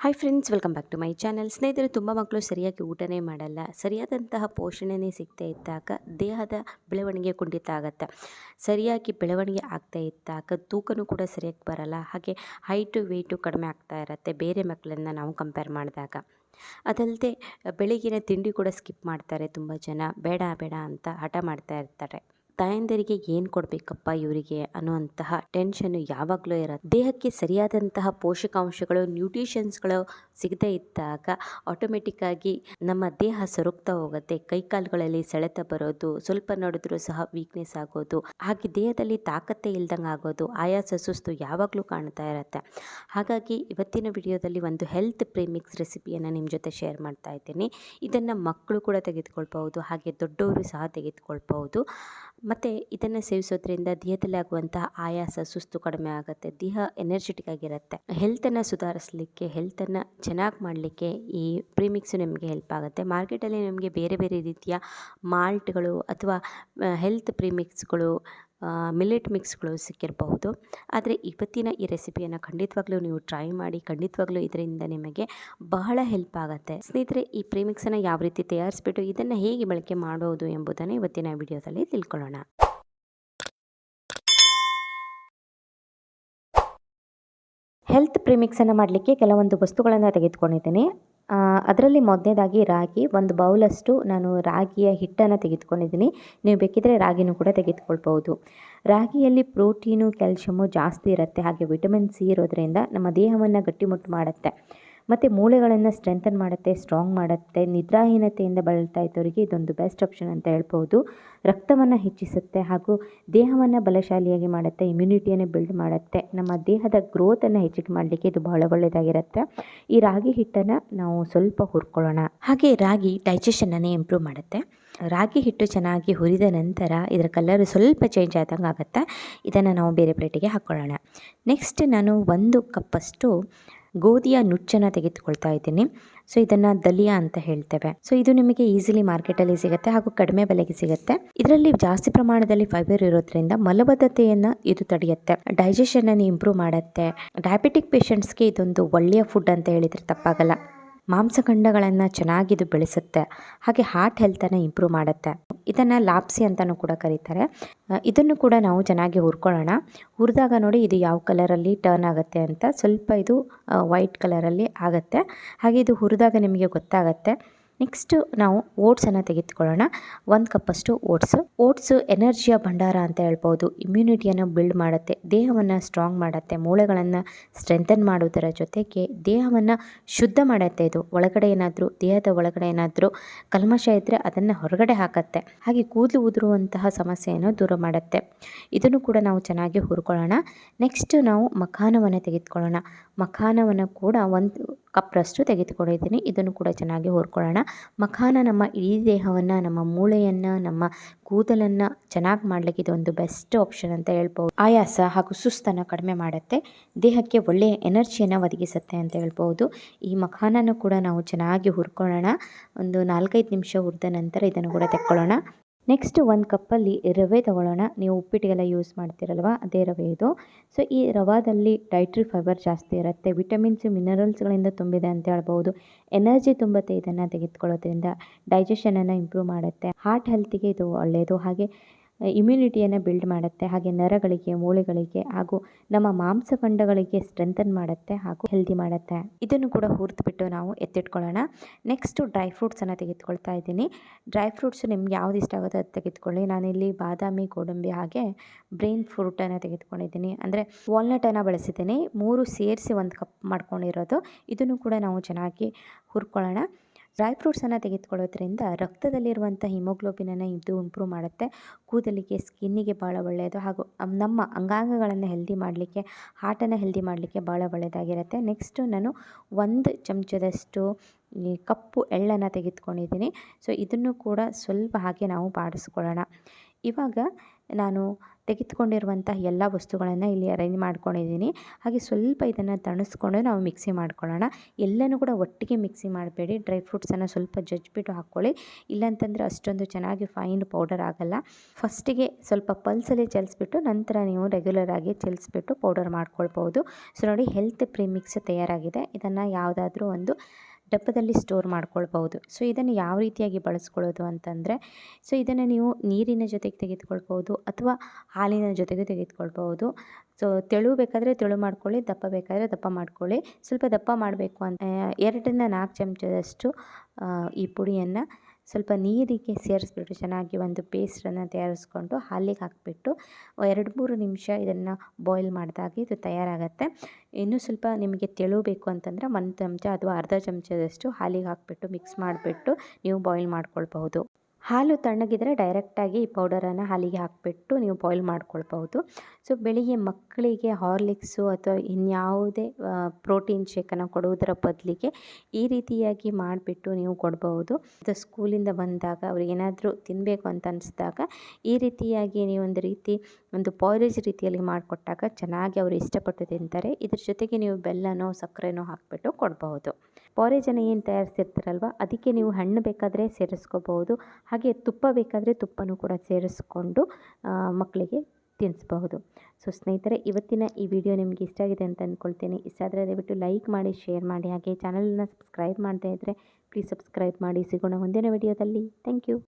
Hi friends welcome back to my channel ಸ್ನೇಹಿತರೆ, ತುಂಬ ಮಕ್ಕಳು ಸರಿಯಾಗಿ ಊಟನೇ ಮಾಡಲ್ಲ. ಸರಿಯಾದಂತಹ ಪೋಷಣೆನೇ ಸಿಗ್ತಾ ಇದ್ದಾಗ ದೇಹದ ಬೆಳವಣಿಗೆ ಕುಂಠಿತ ಆಗುತ್ತೆ. ಸರಿಯಾಗಿ ಬೆಳವಣಿಗೆ ಆಗ್ತಾ ಇದ್ದಾಗ ತೂಕನೂ ಕೂಡ ಸರಿಯಾಗಿ ಬರಲ್ಲ. ಹಾಗೆ ಹೈಟು ವೆಯ್ಟು ಕಡಿಮೆ ಆಗ್ತಾ ಇರುತ್ತೆ ಬೇರೆ ಮಕ್ಕಳನ್ನ ನಾವು ಕಂಪೇರ್ ಮಾಡಿದಾಗ. ಅದಲ್ಲದೆ ಬೆಳಗಿನ ತಿಂಡಿ ಕೂಡ ಸ್ಕಿಪ್ ಮಾಡ್ತಾರೆ ತುಂಬ ಜನ. ಬೇಡ ಬೇಡ ಅಂತ ಹಠ ಮಾಡ್ತಾ ಇರ್ತಾರೆ. ತಾಯಂದಿರಿಗೆ ಏನು ಕೊಡಬೇಕಪ್ಪ ಇವರಿಗೆ ಅನ್ನುವಂತಹ ಟೆನ್ಷನ್ ಯಾವಾಗಲೂ ಇರುತ್ತೆ. ದೇಹಕ್ಕೆ ಸರಿಯಾದಂತಹ ಪೋಷಕಾಂಶಗಳು ನ್ಯೂಟ್ರಿಷನ್ಸ್ಗಳು ಸಿಗದೇ ಇದ್ದಾಗ ಆಟೋಮೆಟಿಕ್ಕಾಗಿ ನಮ್ಮ ದೇಹ ಸೊರಗ್ತಾ ಹೋಗುತ್ತೆ. ಕೈಕಾಲುಗಳಲ್ಲಿ ಸೆಳೆತ ಬರೋದು, ಸ್ವಲ್ಪ ನೋಡಿದ್ರೂ ಸಹ ವೀಕ್ನೆಸ್ ಆಗೋದು, ಹಾಗೆ ದೇಹದಲ್ಲಿ ತಾಕತ್ತೇ ಇಲ್ದಂಗೆ ಆಗೋದು, ಆಯಾಸ ಸುಸ್ತು ಯಾವಾಗಲೂ ಕಾಣ್ತಾ ಇರುತ್ತೆ. ಹಾಗಾಗಿ ಇವತ್ತಿನ ವಿಡಿಯೋದಲ್ಲಿ ಒಂದು ಹೆಲ್ತ್ ಪ್ರೀಮಿಕ್ಸ್ ರೆಸಿಪಿಯನ್ನು ನಿಮ್ಮ ಜೊತೆ ಶೇರ್ ಮಾಡ್ತಾ ಇದ್ದೀನಿ. ಇದನ್ನು ಮಕ್ಕಳು ಕೂಡ ತೆಗೆದುಕೊಳ್ಬಹುದು, ಹಾಗೆ ದೊಡ್ಡವರು ಸಹ ತೆಗೆದುಕೊಳ್ಬಹುದು. ಮತ್ತು ಇದನ್ನು ಸೇವಿಸೋದ್ರಿಂದ ದೇಹದಲ್ಲಿ ಆಗುವಂಥ ಆಯಾಸ ಸುಸ್ತು ಕಡಿಮೆ ಆಗುತ್ತೆ. ದೇಹ ಎನರ್ಜೆಟಿಕ್ ಆಗಿರುತ್ತೆ. ಹೆಲ್ತನ್ನು ಸುಧಾರಿಸಲಿಕ್ಕೆ ಹೆಲ್ತನ್ನು ಚೆನ್ನಾಗಿ ಮಾಡಲಿಕ್ಕೆ ಈ ಪ್ರೀಮಿಕ್ಸು ನಿಮಗೆ ಹೆಲ್ಪ್ ಆಗುತ್ತೆ. ಮಾರ್ಕೆಟಲ್ಲಿ ನಿಮಗೆ ಬೇರೆ ಬೇರೆ ರೀತಿಯ ಮಾಲ್ಟ್ಗಳು ಅಥವಾ ಹೆಲ್ತ್ ಪ್ರೀಮಿಕ್ಸ್ಗಳು ಮಿಲೆಟ್ ಮಿಕ್ಸ್ಗಳು ಸಿಕ್ಕಿರಬಹುದು. ಆದರೆ ಇವತ್ತಿನ ಈ ರೆಸಿಪಿಯನ್ನು ಖಂಡಿತವಾಗ್ಲೂ ನೀವು ಟ್ರೈ ಮಾಡಿ, ಖಂಡಿತವಾಗ್ಲೂ ಇದರಿಂದ ನಿಮಗೆ ಬಹಳ ಹೆಲ್ಪ್ ಆಗುತ್ತೆ. ಸ್ನೇಹಿತರೆ, ಈ ಪ್ರೀಮಿಕ್ಸನ್ನು ಯಾವ ರೀತಿ ತಯಾರಿಸ್ಬಿಟ್ಟು ಇದನ್ನು ಹೇಗೆ ಬಳಕೆ ಮಾಡೋದು ಎಂಬುದನ್ನು ಇವತ್ತಿನ ವಿಡಿಯೋದಲ್ಲಿ ತಿಳ್ಕೊಳ್ಳೋಣ. ಹೆಲ್ತ್ ಪ್ರೀಮಿಕ್ಸನ್ನು ಮಾಡಲಿಕ್ಕೆ ಕೆಲವೊಂದು ವಸ್ತುಗಳನ್ನು ತೆಗೆದುಕೊಂಡಿದ್ದೀನಿ. ಅದರಲ್ಲಿ ಮೊದಲನೇದಾಗಿ ರಾಗಿ, ಒಂದು ಬೌಲಷ್ಟು ನಾನು ರಾಗಿಯ ಹಿಟ್ಟನ್ನು ತೆಗೆದುಕೊಂಡಿದ್ದೀನಿ. ನೀವು ಬೇಕಿದ್ದರೆ ರಾಗಿನೂ ಕೂಡ ತೆಗೆದುಕೊಳ್ಬೋದು ರಾಗಿಯಲ್ಲಿ ಪ್ರೋಟೀನು, ಕ್ಯಾಲ್ಶಿಯಮು ಜಾಸ್ತಿ ಇರುತ್ತೆ. ಹಾಗೆ ವಿಟಮಿನ್ ಸಿ ಇರೋದ್ರಿಂದ ನಮ್ಮ ದೇಹವನ್ನು ಗಟ್ಟಿಮುಟ್ಟು ಮಾಡುತ್ತೆ. ಮತ್ತು ಮೂಳೆಗಳನ್ನು ಸ್ಟ್ರೆಂಥನ್ ಮಾಡುತ್ತೆ ಸ್ಟ್ರಾಂಗ್ ಮಾಡುತ್ತೆ, ನಿದ್ರಾಹೀನತೆಯಿಂದ ಬಳಲ್ತಾ ಇದ್ದವರಿಗೆ ಇದೊಂದು ಬೆಸ್ಟ್ ಆಪ್ಷನ್ ಅಂತ ಹೇಳ್ಬೋದು. ರಕ್ತವನ್ನು ಹೆಚ್ಚಿಸುತ್ತೆ ಹಾಗೂ ದೇಹವನ್ನು ಬಲಶಾಲಿಯಾಗಿ ಮಾಡುತ್ತೆ ಇಮ್ಯುನಿಟಿಯನ್ನು ಬಿಲ್ಡ್ ಮಾಡುತ್ತೆ. ನಮ್ಮ ದೇಹದ ಗ್ರೋತನ್ನು ಹೆಚ್ಚಿಗೆ ಮಾಡಲಿಕ್ಕೆ ಇದು ಬಹಳ ಒಳ್ಳೆಯದಾಗಿರುತ್ತೆ ಈ ರಾಗಿ ಹಿಟ್ಟನ್ನು ನಾವು ಸ್ವಲ್ಪ ಹುರ್ಕೊಳ್ಳೋಣ. ಹಾಗೆ ರಾಗಿ ಡೈಜೆಷನನ್ನೇ ಇಂಪ್ರೂವ್ ಮಾಡುತ್ತೆ. ರಾಗಿ ಹಿಟ್ಟು ಚೆನ್ನಾಗಿ ಹುರಿದ ನಂತರ ಇದರ ಕಲರ್ ಸ್ವಲ್ಪ ಚೇಂಜ್ ಆದಂಗೆ ಆಗುತ್ತೆ. ಇದನ್ನು ನಾವು ಬೇರೆ ಪ್ಲೇಟಿಗೆ ಹಾಕ್ಕೊಳ್ಳೋಣ ನೆಕ್ಸ್ಟ್ ನಾನು ಒಂದು ಕಪ್ಪಷ್ಟು ಗೋಧಿಯ ನುಚ್ಚನ್ನು ತೆಗೆದುಕೊಳ್ತಾ ಇದ್ದೀನಿ. ಸೊ ಇದನ್ನು ದಲಿಯಾ ಅಂತ ಹೇಳ್ತೇವೆ. ಸೊ ಇದು ನಿಮಗೆ ಈಸಿಲಿ ಮಾರ್ಕೆಟಲ್ಲಿ ಸಿಗುತ್ತೆ ಹಾಗೂ ಕಡಿಮೆ ಬೆಲೆಗೆ ಸಿಗುತ್ತೆ. ಇದರಲ್ಲಿ ಜಾಸ್ತಿ ಪ್ರಮಾಣದಲ್ಲಿ ಫೈಬರ್ ಇರೋದ್ರಿಂದ ಮಲಬದ್ಧತೆಯನ್ನು ಇದು ತಡೆಯುತ್ತೆ. ಡೈಜೆಷನ್ ಅನ್ನು ಇಂಪ್ರೂವ್ ಮಾಡುತ್ತೆ. ಡಯಾಬಿಟಿಕ್ ಪೇಷಂಟ್ಸ್ಗೆ ಇದೊಂದು ಒಳ್ಳೆಯ ಫುಡ್ ಅಂತ ಹೇಳಿದರೆ ತಪ್ಪಾಗಲ್ಲ. ಮಾಂಸಖಂಡಗಳನ್ನು ಚೆನ್ನಾಗಿದು ಬೆಳೆಸುತ್ತೆ. ಹಾಗೆ ಹಾರ್ಟ್ ಹೆಲ್ತನ್ನು ಇಂಪ್ರೂವ್ ಮಾಡುತ್ತೆ. ಇದನ್ನು ಲಾಪ್ಸಿ ಅಂತಲೂ ಕೂಡ ಕರೀತಾರೆ. ಇದನ್ನು ಕೂಡ ನಾವು ಚೆನ್ನಾಗಿ ಹುರ್ಕೊಳ್ಳೋಣ. ಹುರಿದಾಗ ನೋಡಿ ಇದು ಯಾವ ಕಲರಲ್ಲಿ ಟರ್ನ್ ಆಗುತ್ತೆ ಅಂತ ಸ್ವಲ್ಪ ಇದು ವೈಟ್ ಕಲರಲ್ಲಿ ಆಗುತ್ತೆ. ಹಾಗೆ ಇದು ಹುರಿದಾಗ ನಿಮಗೆ ಗೊತ್ತಾಗುತ್ತೆ. ನೆಕ್ಸ್ಟು ನಾವು ಓಟ್ಸನ್ನು ತೆಗೆದುಕೊಳ್ಳೋಣ. ಒಂದು ಕಪ್ಪಷ್ಟು ಓಟ್ಸು ಓಟ್ಸು ಎನರ್ಜಿಯ ಭಂಡಾರ ಅಂತ ಹೇಳ್ಬೋದು. ಇಮ್ಯುನಿಟಿಯನ್ನು ಬಿಲ್ಡ್ ಮಾಡುತ್ತೆ. ದೇಹವನ್ನು ಸ್ಟ್ರಾಂಗ್ ಮಾಡುತ್ತೆ. ಮೂಳೆಗಳನ್ನು ಸ್ಟ್ರೆಂಥನ್ ಮಾಡುವುದರ ಜೊತೆಗೆ ದೇಹವನ್ನು ಶುದ್ಧ ಮಾಡುತ್ತೆ ಇದು. ಒಳಗಡೆ ಏನಾದರೂ, ದೇಹದ ಒಳಗಡೆ ಏನಾದರೂ ಕಲ್ಮಶ ಇದ್ದರೆ ಅದನ್ನು ಹೊರಗಡೆ ಹಾಕುತ್ತೆ. ಹಾಗೆ ಕೂದಲು ಉದುರುವಂತಹ ಸಮಸ್ಯೆಯನ್ನು ದೂರ ಮಾಡುತ್ತೆ. ಇದನ್ನು ಕೂಡ ನಾವು ಚೆನ್ನಾಗಿ ಹುರ್ಕೊಳ್ಳೋಣ. ನೆಕ್ಸ್ಟ್ ನಾವು ಮಖಾನವನ್ನು ತೆಗೆದುಕೊಳ್ಳೋಣ. ಮಖಾನವನ್ನು ಕೂಡ ಒಂದು ಕಪ್ರಷ್ಟು ತೆಗೆದುಕೊಂಡಿದ್ದೀನಿ. ಇದನ್ನು ಕೂಡ ಚೆನ್ನಾಗಿ ಹೊರ್ಕೊಳ್ಳೋಣ. ಮಖಾನ ನಮ್ಮ ಇಡೀ ದೇಹವನ್ನು, ನಮ್ಮ ಮೂಳೆಯನ್ನು, ನಮ್ಮ ಕೂದಲನ್ನು ಚೆನ್ನಾಗಿ ಮಾಡಲಿಕ್ಕೆ ಇದೊಂದು ಬೆಸ್ಟ್ ಆಪ್ಷನ್ ಅಂತ ಹೇಳ್ಬೋದು. ಆಯಾಸ ಹಾಗೂ ಸುಸ್ತನ್ನು ಕಡಿಮೆ ಮಾಡುತ್ತೆ. ದೇಹಕ್ಕೆ ಒಳ್ಳೆಯ ಎನರ್ಜಿಯನ್ನು ಒದಗಿಸುತ್ತೆ ಅಂತ ಹೇಳ್ಬೋದು. ಈ ಮಖಾನನ್ನು ಕೂಡ ನಾವು ಚೆನ್ನಾಗಿ ಹುರ್ಕೊಳ್ಳೋಣ. ಒಂದು ನಾಲ್ಕೈದು ನಿಮಿಷ ಹುರಿದ ನಂತರ ಇದನ್ನು ಕೂಡ ತೆಕ್ಕೊಳ್ಳೋಣ. ನೆಕ್ಸ್ಟ್ ಒಂದು ಕಪ್ಪಲ್ಲಿ ರವೆ ತಗೊಳ್ಳೋಣ. ನೀವು ಉಪ್ಪಿಟ್ಟಿಗೆಲ್ಲ ಯೂಸ್ ಮಾಡ್ತೀರಲ್ವ? ಅದೇ ರವೆ ಇದು. ಸೊ ಈ ರವಾದಲ್ಲಿ ಡೈಟ್ರಿ ಫೈಬರ್ ಜಾಸ್ತಿ ಇರುತ್ತೆ. ವಿಟಮಿನ್ಸ್ ಮಿನರಲ್ಸ್ಗಳಿಂದ ತುಂಬಿದೆ ಅಂತ ಹೇಳ್ಬೋದು ಎನರ್ಜಿ ತುಂಬುತ್ತೆ ಇದನ್ನು ತೆಗೆದುಕೊಳ್ಳೋದ್ರಿಂದ ಡೈಜೆಷನನ್ನು ಇಂಪ್ರೂವ್ ಮಾಡುತ್ತೆ. ಹಾರ್ಟ್ ಹೆಲ್ತಿಗೆ ಇದು ಒಳ್ಳೆಯದು ಹಾಗೆ ಇಮ್ಯುನಿಟಿಯನ್ನು ಬಿಲ್ಡ್ ಮಾಡುತ್ತೆ, ಹಾಗೆ ನರಗಳಿಗೆ, ಮೂಳೆಗಳಿಗೆ ಹಾಗೂ ನಮ್ಮ ಮಾಂಸಖಂಡಗಳಿಗೆ ಸ್ಟ್ರೆಂಥನ್ ಮಾಡುತ್ತೆ ಹಾಗೂ ಹೆಲ್ದಿ ಮಾಡುತ್ತೆ. ಇದನ್ನು ಕೂಡ ಹುರಿದ್ಬಿಟ್ಟು ನಾವು ಎತ್ತಿಟ್ಕೊಳ್ಳೋಣ. ನೆಕ್ಸ್ಟು ಡ್ರೈ ಫ್ರೂಟ್ಸನ್ನು ತೆಗೆದುಕೊಳ್ತಾ ಇದ್ದೀನಿ. ಡ್ರೈ ಫ್ರೂಟ್ಸ್ ನಿಮ್ಗೆ ಯಾವ್ದು ಇಷ್ಟ ಆಗುತ್ತೆ ಅದು ತೆಗೆದುಕೊಳ್ಳಿ. ನಾನಿಲ್ಲಿ ಬಾದಾಮಿ, ಗೋಡಂಬಿ ಹಾಗೆ ಬ್ರೈನ್ ಫ್ರೂಟನ್ನು ತೆಗೆದುಕೊಂಡಿದ್ದೀನಿ. ಅಂದರೆ ವಾಲ್ನಟನ್ನು ಬಳಸಿದ್ದೀನಿ. ಮೂರು ಸೇರಿಸಿ ಒಂದು ಕಪ್ ಮಾಡ್ಕೊಂಡಿರೋದು. ಇದನ್ನು ಕೂಡ ನಾವು ಚೆನ್ನಾಗಿ ಹುರ್ಕೊಳ್ಳೋಣ. ಡ್ರೈ ಫ್ರೂಟ್ಸನ್ನು ತೆಗೆದುಕೊಳ್ಳೋದ್ರಿಂದ ರಕ್ತದಲ್ಲಿರುವಂಥ ಹಿಮೋಗ್ಲೋಬಿನನ್ನು ಇದು ಇಂಪ್ರೂವ್ ಮಾಡುತ್ತೆ. ಕೂದಲಿಗೆ ಸ್ಕಿನ್ನಿಗೆ ಭಾಳ ಒಳ್ಳೆಯದು. ಹಾಗೂ ನಮ್ಮ ಅಂಗಾಂಗಗಳನ್ನು ಹೆಲ್ದಿ ಮಾಡಲಿಕ್ಕೆ ಹಾರ್ಟನ್ನು ಹೆಲ್ದಿ ಮಾಡಲಿಕ್ಕೆ ಭಾಳ ಒಳ್ಳೆಯದಾಗಿರುತ್ತೆ. ನೆಕ್ಸ್ಟು ನಾನು ಒಂದು ಚಮಚದಷ್ಟು ಈ ಕಪ್ಪು ಎಳ್ಳನ್ನು ತೆಗೆದುಕೊಂಡಿದ್ದೀನಿ. ಸೊ ಇದನ್ನು ಕೂಡ ಸ್ವಲ್ಪ ಹಾಗೆ ನಾವು ಬಾಡಿಸ್ಕೊಳ್ಳೋಣ. ಇವಾಗ ನಾನು ತೆಗೆದುಕೊಂಡಿರುವಂಥ ಎಲ್ಲ ವಸ್ತುಗಳನ್ನು ಇಲ್ಲಿ ಅರೇಂಜ್ ಮಾಡ್ಕೊಂಡಿದ್ದೀನಿ. ಹಾಗೆ ಸ್ವಲ್ಪ ಇದನ್ನು ತಣಿಸ್ಕೊಂಡು ನಾವು ಮಿಕ್ಸಿ ಮಾಡ್ಕೊಳ್ಳೋಣ. ಎಲ್ಲನೂ ಕೂಡ ಒಟ್ಟಿಗೆ ಮಿಕ್ಸಿ ಮಾಡಬೇಡಿ. ಡ್ರೈ ಫ್ರೂಟ್ಸನ್ನು ಸ್ವಲ್ಪ ಜಜ್ಜಿಬಿಟ್ಟು ಹಾಕ್ಕೊಳ್ಳಿ ಇಲ್ಲಾಂತಂದರೆ ಅಷ್ಟೊಂದು ಚೆನ್ನಾಗಿ ಫೈನ್ ಪೌಡರ್ ಆಗಲ್ಲ. ಫಸ್ಟಿಗೆ ಸ್ವಲ್ಪ ಪಲ್ಸಲ್ಲಿ ಚಲಿಸ್ಬಿಟ್ಟು ನಂತರ ನೀವು ರೆಗ್ಯುಲರ್ ಆಗಿ ಚಲಿಸ್ಬಿಟ್ಟು ಪೌಡರ್ ಮಾಡ್ಕೊಳ್ಬೋದು ಸೊ ನೋಡಿ, ಹೆಲ್ತ್ ಪ್ರಿಮಿಕ್ಸ್ ತಯಾರಾಗಿದೆ. ಇದನ್ನು ಯಾವುದಾದ್ರೂ ಒಂದು ಡಬ್ಬದಲ್ಲಿ ಸ್ಟೋರ್ ಮಾಡ್ಕೊಳ್ಬೋದು ಸೊ ಇದನ್ನು ಯಾವ ರೀತಿಯಾಗಿ ಬಳಸ್ಕೊಳ್ಳೋದು ಅಂತಂದರೆ ಸೊ ಇದನ್ನು ನೀವು ನೀರಿನ ಜೊತೆಗೆ ತೆಗೆದುಕೊಳ್ಬೋದು ಅಥವಾ ಹಾಲಿನ ಜೊತೆಗೆ ತೆಗೆದುಕೊಳ್ಬೋದು ಸೊ ತೆಳು ಬೇಕಾದರೆ ತೆಳು ಮಾಡ್ಕೊಳ್ಳಿ, ದಪ್ಪ ಬೇಕಾದರೆ ದಪ್ಪ ಮಾಡ್ಕೊಳ್ಳಿ. ಸ್ವಲ್ಪ ದಪ್ಪ ಮಾಡಬೇಕು ಅಂತ ಎರಡರಿಂದ ನಾಲ್ಕು ಚಮಚದಷ್ಟು ಈ ಪುಡಿಯನ್ನು ಸ್ವಲ್ಪ ನೀರಿಗೆ ಸೇರಿಸ್ಬಿಟ್ಟು ಚೆನ್ನಾಗಿ ಒಂದು ಪೇಸ್ಟನ್ನು ತಯಾರಿಸ್ಕೊಂಡು ಹಾಲಿಗೆ ಹಾಕಿಬಿಟ್ಟು ಎರಡು ಮೂರು ನಿಮಿಷ ಇದನ್ನು ಬಾಯ್ಲ್ ಮಾಡಿದಾಗ ಇದು ತಯಾರಾಗುತ್ತೆ. ಇನ್ನೂ ಸ್ವಲ್ಪ ನಿಮಗೆ ತೆಳುಬೇಕು ಅಂತಂದರೆ ಒಂದು ಚಮಚ ಅಥವಾ ಅರ್ಧ ಚಮಚದಷ್ಟು ಹಾಲಿಗೆ ಹಾಕಿಬಿಟ್ಟು ಮಿಕ್ಸ್ ಮಾಡಿಬಿಟ್ಟು ನೀವು ಬಾಯ್ಲ್ ಮಾಡ್ಕೊಳ್ಬಹುದು. ಹಾಲು ತಣ್ಣಗಿದ್ರೆ ಡೈರೆಕ್ಟಾಗಿ ಈ ಪೌಡರನ್ನು ಹಾಲಿಗೆ ಹಾಕಿಬಿಟ್ಟು ನೀವು ಬಾಯ್ಲ್ ಮಾಡ್ಕೊಳ್ಬಹುದು. ಸೊ ಬೆಳಿಗ್ಗೆ ಮಕ್ಕಳಿಗೆ ಹಾರ್ಲಿಕ್ಸು ಅಥವಾ ಇನ್ಯಾವುದೇ ಪ್ರೋಟೀನ್ ಶೇಕನ್ನು ಕೊಡುವುದರ ಬದಲಿಗೆ ಈ ರೀತಿಯಾಗಿ ಮಾಡಿಬಿಟ್ಟು ನೀವು ಅಥವಾ ಸ್ಕೂಲಿಂದ ಬಂದಾಗ ಅವ್ರಿಗೆ ಏನಾದರೂ ತಿನ್ನಬೇಕು ಅಂತ ಅನಿಸಿದಾಗ ಈ ರೀತಿಯಾಗಿ ನೀವು ಒಂದು ರೀತಿ, ಒಂದು ಪಾಯ್ಲೇಜ್ ರೀತಿಯಲ್ಲಿ ಮಾಡಿಕೊಟ್ಟಾಗ ಚೆನ್ನಾಗಿ ಅವರು ಇಷ್ಟಪಟ್ಟು ತಿಂತಾರೆ. ಇದ್ರ ಜೊತೆಗೆ ನೀವು ಬೆಲ್ಲನೋ, ಸಕ್ಕರೆನೋ ಹಾಕಿಬಿಟ್ಟು ಕೊಡಬಹುದು. ಪಾರೇಜನ್ನು ಏನು ತಯಾರಿಸಿರ್ತಾರಲ್ವ, ಅದಕ್ಕೆ ನೀವು ಹಣ್ಣು ಬೇಕಾದರೆ ಸೇರಿಸ್ಕೋಬಹುದು, ಹಾಗೆ ತುಪ್ಪ ಬೇಕಾದರೆ ತುಪ್ಪನೂ ಕೂಡ ಸೇರಿಸ್ಕೊಂಡು ಮಕ್ಕಳಿಗೆ ತಿನ್ನಿಸ್ಬಹುದು ಸೊ ಸ್ನೇಹಿತರೆ, ಇವತ್ತಿನ ಈ ವಿಡಿಯೋ ನಿಮಗೆ ಇಷ್ಟ ಆಗಿದೆ ಅಂತ ಅಂದ್ಕೊಳ್ತೀನಿ ಇಷ್ಟ ಆದರೆ ದಯವಿಟ್ಟು ಲೈಕ್ ಮಾಡಿ ಶೇರ್ ಮಾಡಿ, ಹಾಗೆ ಚಾನಲನ್ನು ಸಬ್ಸ್ಕ್ರೈಬ್ ಮಾಡದೇ ಇದ್ದರೆ ಪ್ಲೀಸ್ ಸಬ್ಸ್ಕ್ರೈಬ್ ಮಾಡಿ. ಸಿಗೋಣ ಮುಂದಿನ ವಿಡಿಯೋದಲ್ಲಿ ಥ್ಯಾಂಕ್ ಯು